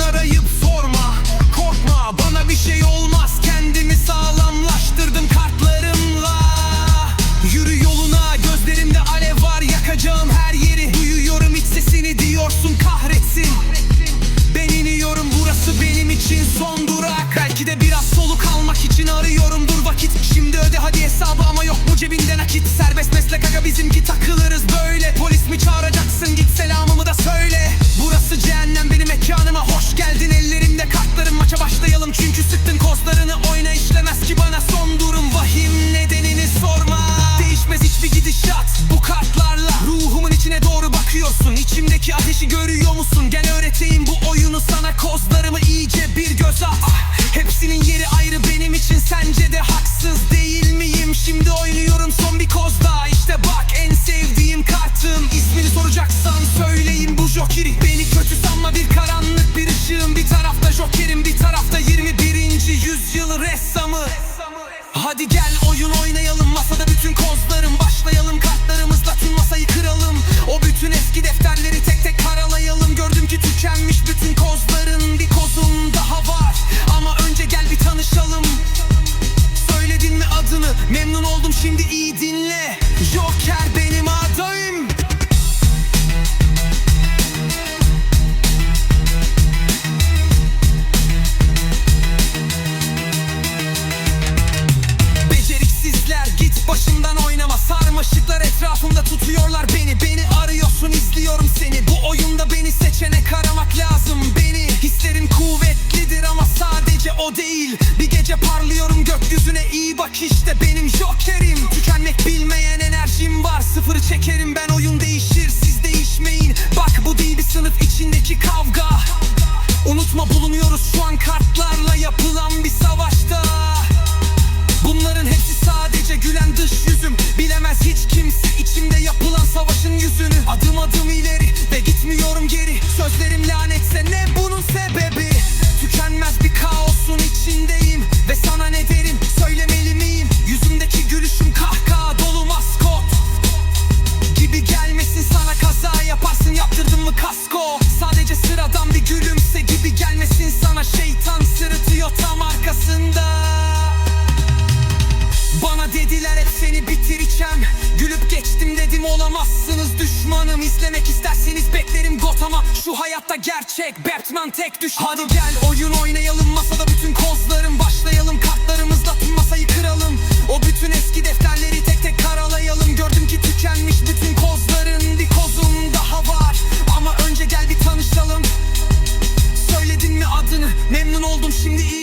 arayıp sorma Korkma. Bana bir şey olmaz Kendimi sağlamlaştırdım kartlarımla. Yürü yoluna gözlerimde alev var Yakacağım her yeri. Duyuyorum iç sesini diyorsun kahretsin. Ben iniyorum burası benim için son durak. Belki de biraz soluk almak için arıyorum. Dur vakit şimdi öde. Hadi hesabı ama yok mu cebinde nakit. Serbest meslek aga bizimki takıl bakıyorsun İçimdeki ateşi görüyor musun? Gel öğreteyim bu oyunu sana. Kozlarımı iyice bir göz at. Ah, Hepsinin yeri ayrı benim için. Sence de haksız değil miyim? Şimdi oynuyorum son bir koz daha. İşte bak en sevdiğim kartım. İsmini soracaksan söyleyeyim bu jokeri. Beni kötü sanma bir karanlık bir ışığım. Bir tarafta jokerim bir tarafta 21. yüzyıl ressamı. Hadi gel Sarmaşıklar etrafımda tutuyorlar beni. Beni arıyorsun izliyorum seni. Bu oyunda beni seçenek aramak lazım Beni. Hislerim kuvvetlidir ama sadece o değil. Bir gece parlıyorum gökyüzüne. İyi bak işte benim jokerim. Tükenmek bilmeyen enerjim var. Sıfırı çekerim ben oyun dedim olamazsınız düşmanım İzlemek isterseniz beklerim Gotham'a. Şu hayatta gerçek Batman tek düşmanım Hadi gel oyun oynayalım masada bütün kozlarım. Başlayalım kartlarımızla tüm masayı kıralım. O bütün eski defterleri tek tek karalayalım. Gördüm ki tükenmiş bütün kozların Bir kozum daha var. Ama önce gel bir tanışalım. Söyledin mi adını? Memnun oldum şimdi iyi